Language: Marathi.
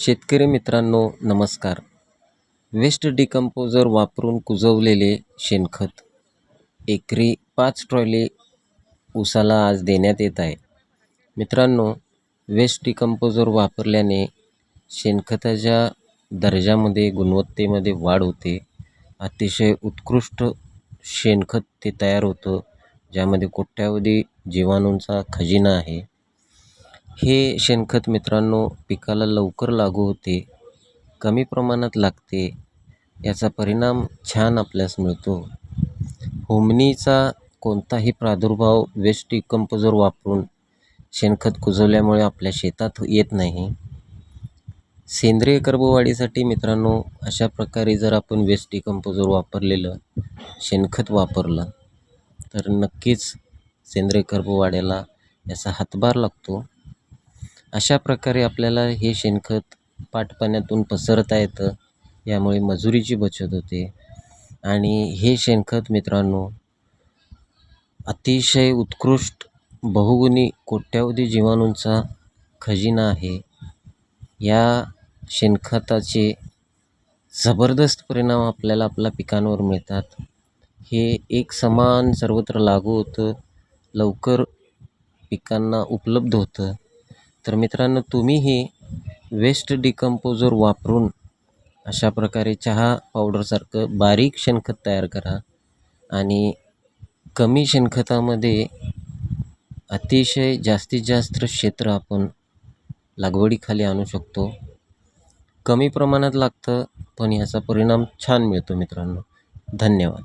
शेतकरी मित्रांनो नमस्कार. वेस्ट डिकम्पोजर वापरून कुजवलेले शेणखत. एकरी पाच ट्रॉली ऊसाला आज देण्यात येत आहे. मित्रांनो वेस्ट डिकम्पोजर वापरल्याने शेणखताच्या दर्जामध्ये गुणवत्तेमध्ये वाढ होते. अतिशय उत्कृष्ट शेणखत ते तयार होतं ज्यामध्ये कोट्यावधी जीवाणूंचा खजिना आहे. हे शेणखत मित्रांनो पिकाला लवकर लागू होते कमी प्रमाणात लागते याचा परिणाम छान आपल्यास मिळतो. होमनीचा कोणताही प्रादुर्भाव वेस्ट डिकम्पोजर वापरून शेणखत कुजवल्यामुळे आपल्या शेतात येत नाही. सेंद्रिय कर्बवाढीसाठी मित्रांनो अशा प्रकारे जर आपण वेस्ट डिकम्पोजर वापरलेलं शेणखत वापरलं तर नक्कीच सेंद्रिय कर्बवाढीला याचा हातभार लागतो. अशा प्रकारे आपल्याला हे शेणखत पाटपाण्यातून पसरता येतं यामुळे मजुरीची बचत होते. आणि हे शेणखत मित्रांनो अतिशय उत्कृष्ट बहुगुणी कोट्यावधी जीवाणूंचा खजिना आहे. या शेणखताचे जबरदस्त परिणाम आपल्याला आपल्या पिकांवर मिळतात. हे एक समान सर्वत्र लागू होतं लवकर पिकांना उपलब्ध होतं. तर मित्रांनो तुम्हीही वेस्ट डिकम्पोजर वापरून अशा प्रकारे चहा पावडरसारखं बारीक शेणखत तयार करा. आणि कमी शेणखतामध्ये अतिशय जास्तीत जास्त क्षेत्र आपण लागवडीखाली आणू शकतो. कमी प्रमाणात लागतं पण याचा परिणाम छान मिळतो मित्रांनो. धन्यवाद.